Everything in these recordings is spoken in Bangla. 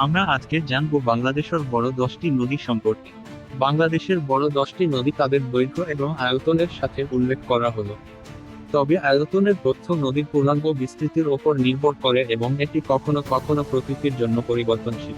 আমরা আজকে জানব বাংলাদেশের বড় দশটি নদী সম্পর্কে। বাংলাদেশের বড় দশটি নদী তাদের দৈর্ঘ্য এবং আয়তনের সাথে উল্লেখ করা হলো। তবে আয়তনের তথ্য নদীর পূর্ণাঙ্গ বিস্তৃতির ওপর নির্ভর করে এবং এটি কখনো কখনো প্রকৃতির জন্য পরিবর্তনশীল।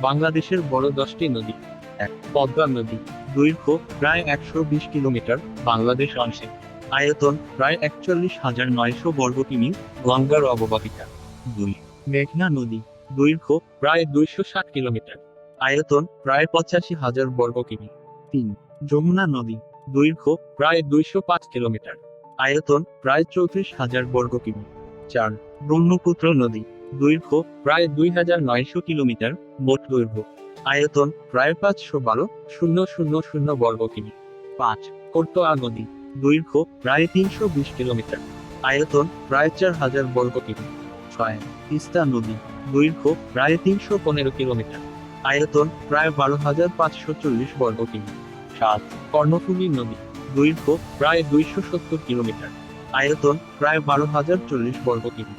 বাংলাদেশের বড় দশটি নদী। এক, পদ্মা নদী। দৈর্ঘ্য প্রায় একশো বিশ কিলোমিটার বাংলাদেশ অংশে। আয়তন প্রায় একচল্লিশ হাজার নয়শো বর্গ কিমি গঙ্গার অববাহিকা। দুই, মেঘনা নদী। দৈর্ঘ্য প্রায় দুইশো ষাট কিলোমিটার। আয়তন প্রায় পঁচাশি হাজার বর্গ কিমি। তিন, যমুনা নদী, দৈর্ঘ্য প্রায় দুইশো পাঁচ কিলোমিটার। আয়তন প্রায় চৌত্রিশ হাজার বর্গ কিমি। চার, ব্রহ্মপুত্র নদী, দৈর্ঘ্য প্রায় দুই হাজার নয়শো কিলোমিটার, মোট দৈর্ঘ্য। আয়তন প্রায় পাঁচশো বারো, শূন্য শূন্য শূন্য বর্গ কিমি। পাঁচ কোর্টোয়া নদী, দৈর্ঘ্য প্রায় তিনশো বিশ কিলোমিটার। আয়তন প্রায় চার হাজার বর্গ কিমি। ছয় তিস্তা নদী, দৈর্ঘ্য প্রায় তিনশো পনেরো কিলোমিটার। আয়তন প্রায় বারো হাজার পাঁচশো চল্লিশ বর্গ কিমি। সাত, কর্ণফুলী নদী, দৈর্ঘ্য প্রায় দুইশো সত্তর কিলোমিটার। আয়তন প্রায় বারো হাজার চল্লিশ বর্গ কিমি।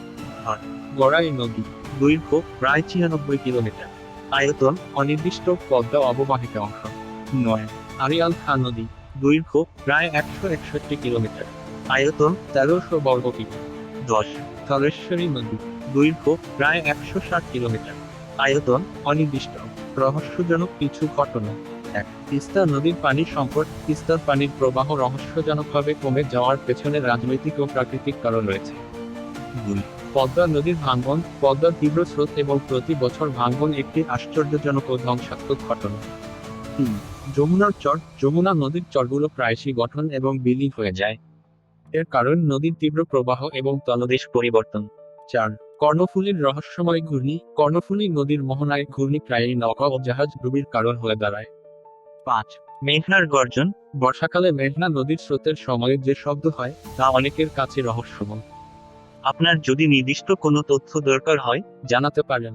আট, গড়াই নদী, দৈর্ঘ্য প্রায় ছিয়ানব্বই কিলোমিটার। আয়তন অনির্দিষ্ট পদ্মা অববাহিকা অংশ। নয়, আরিয়াল খা নদী, দৈর্ঘ্য প্রায় একশো একষট্টি কিলোমিটার। আয়তন তেরোশো বর্গ কিমি। দশ ধলেশ্বরী নদী, দৈর্ঘ্য প্রায় একশো ষাট কিলোমিটার। আয়তন অনির্দিষ্ট। রহস্যজনক কিছু ঘটনা। এক, তিস্তা নদীর পানি সংকট। তিস্তার পানির প্রবাহ রহস্যজনকভাবে কমে যাওয়ার পেছনে রাজনৈতিক ও প্রাকৃতিক কারণ রয়েছে। দুই, পদ্মা নদীর ভাঙ্গন পদ্মার তীব্র স্রোত এবং প্রতি বছর ভাঙ্গন একটি আশ্চর্যজনক ও ধ্বংসাত্মক ঘটনা। তিন, যমুনার চর। যমুনা নদীর চরগুলো প্রায়শই গঠন এবং বিলীন হয়ে যায়। এর কারণ নদীর তীব্র প্রবাহ এবং তলদেশ পরিবর্তন। চার, কর্ণফুলীর রহস্যময় ঘূর্ণি। কর্ণফুলী নদীর মোহনায় ঘূর্ণি প্রায়ই নৌকা ও জাহাজ ডুবির কারণ হয়ে দাঁড়ায়। পাঁচ, মেঘনার গর্জন। বর্ষাকালে মেঘনা নদীর স্রোতের সময়ে যে শব্দ হয়, তা অনেকের কাছে রহস্যময়। আপনার যদি নির্দিষ্ট কোনো তথ্য দরকার হয়, জানাতে পারেন।